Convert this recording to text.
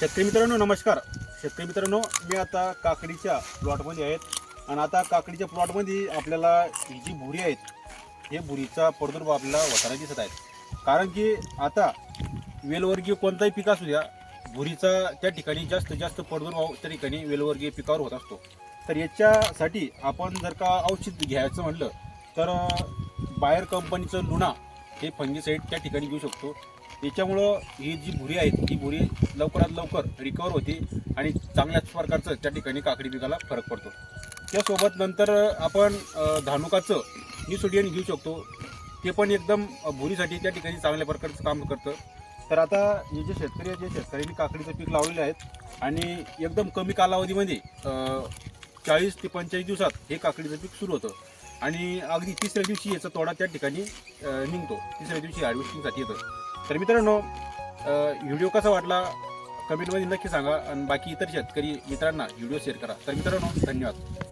शेतकरी मित्रांनो नमस्कार. शेतकरी मित्रांनो मी आता काकडीच्या प्लॉटमध्ये आहेत आणि आता काकडीच्या प्लॉटमध्ये आपल्याला ही जी भुरी आहेत हे भुरीचा पडदुर्भाव आपल्याला होताना दिसत आहेत. कारण की आता वेलवर्गीय कोणताही पीक असू द्या भुरीचा त्या ठिकाणी जास्त जास्त पडदुर्भाव त्या ठिकाणी वेलवर्गीय पिकावर होत असतो. तर याच्यासाठी आपण जर का औषध घ्यायचं म्हटलं तर बाहेर कंपनीचं लुणा हे फंगीसाईड त्या ठिकाणी घेऊ शकतो. याच्यामुळं ही जी भुरी आहे ती भुरी लवकरात लवकर रिकवर होते आणि चांगल्याच प्रकारचं त्या ठिकाणी काकडी पिकाला फरक पडतो. त्यासोबत नंतर आपण धानुकाचं निसोडियन घेऊ शकतो. ते पण एकदम भुरीसाठी त्या ठिकाणी चांगल्या प्रकारचं काम करतं. तर आता हे जे शेतकरी आहेत जे शेतकऱ्यांनी काकडीचं पीक लावलेलं आहेत आणि एकदम कमी कालावधीमध्ये चाळीस ते पंचेचाळीस दिवसात हे काकडीचं पीक सुरू होतं. आणि अगदी तिसऱ्या दिवशी याचा तोडा त्या ठिकाणी निघतो. तिसऱ्या दिवशी हार्वेस्टिंगसाठी येतं. तर मित्रांनो व्हिडिओ कसा वाटला? कमेंटमध्ये नक्की सांगा. आणि बाकी इतर शेतकरी मित्रांना व्हिडिओ शेअर करा. तर मित्रांनो धन्यवाद.